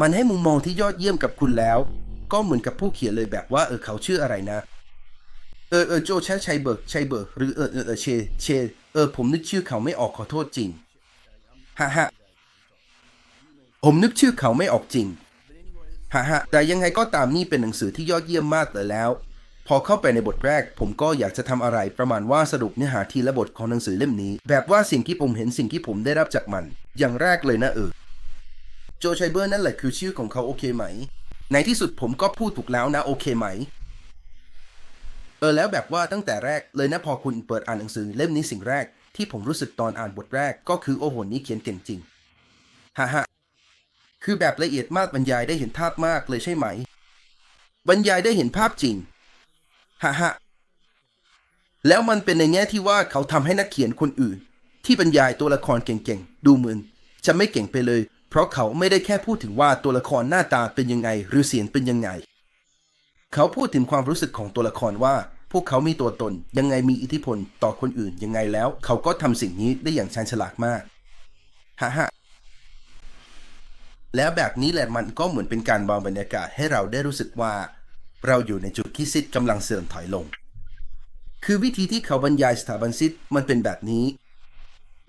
มันให้มุมมองที่ยอดเยี่ยมกับคุณแล้ว ก็เหมือนกับผู้เขียนเลยแบบว่าเออเขาชื่ออะไรนะ เออเออโจช้ชัยเบิร์กชัยเบิร์กหรือเออเออเออเชเชเออผมนึกชื่อเขาไม่ออกขอโทษจริงฮ่าฮ่าผมนึกชื่อเขาไม่ออกจริงฮ่าฮ่าแต่ยังไงก็ตามนี่เป็นหนังสือที่ยอดเยี่ยมมากเลยแล้ว พอเข้าไปในบทแรก ผมก็อยากจะทำอะไรประมาณว่าสรุปเนื้อหาทีละบทของหนังสือเล่มนี้ แบบว่าสิ่งที่ผมเห็นสิ่งที่ผมได้รับจากมัน อย่างแรกเลยนะเออ โจชัยเบอร์นั่นแหละคือชื่อของเขาโอเคไหม ในที่สุดผมก็พูดถูกแล้วนะโอเคไหม เออแล้วแบบว่าตั้งแต่แรกเลยนะพอคุณเปิดอ่านหนังสือเล่มนี้สิ่งแรกที่ผมรู้สึกตอนอ่านบทแรกก็คือโอ้โหนี่เขียนเก่งจริงฮ่าฮ่าคือแบบละเอียดมากบรรยายได้เห็นภาพมากเลยใช่ไหม บรรยายได้เห็นภาพจริงฮ่าฮ่าแล้วมันเป็นในแง่ที่ว่าเขาทำให้นักเขียนคนอื่น ที่บรรยายตัวละครเก่งๆ ดูเหมือนจะไม่เก่งไปเลย เพราะเขาไม่ได้แค่พูดถึงว่าตัวละครหน้าตาเป็นยังไง หรือเสียงเป็นยังไง เขาพูดถึงความรู้สึกของตัวละครว่า พวกเขามีตัวตนยังไงมีอิทธิพลต่อคนอื่นยังไงแล้ว เขาก็ทำสิ่งนี้ได้อย่างชาญฉลาดมากฮ่าฮ่าแล้วแบบนี้แหละมันก็เหมือนเป็นการวางบรรยากาศให้เราได้รู้สึกว่า เราอยู่ในจุดที่ซิดกำลังเสื่อมถอยลง คือวิธีที่เขาบรรยายสถาบันซิดมันเป็นแบบนี้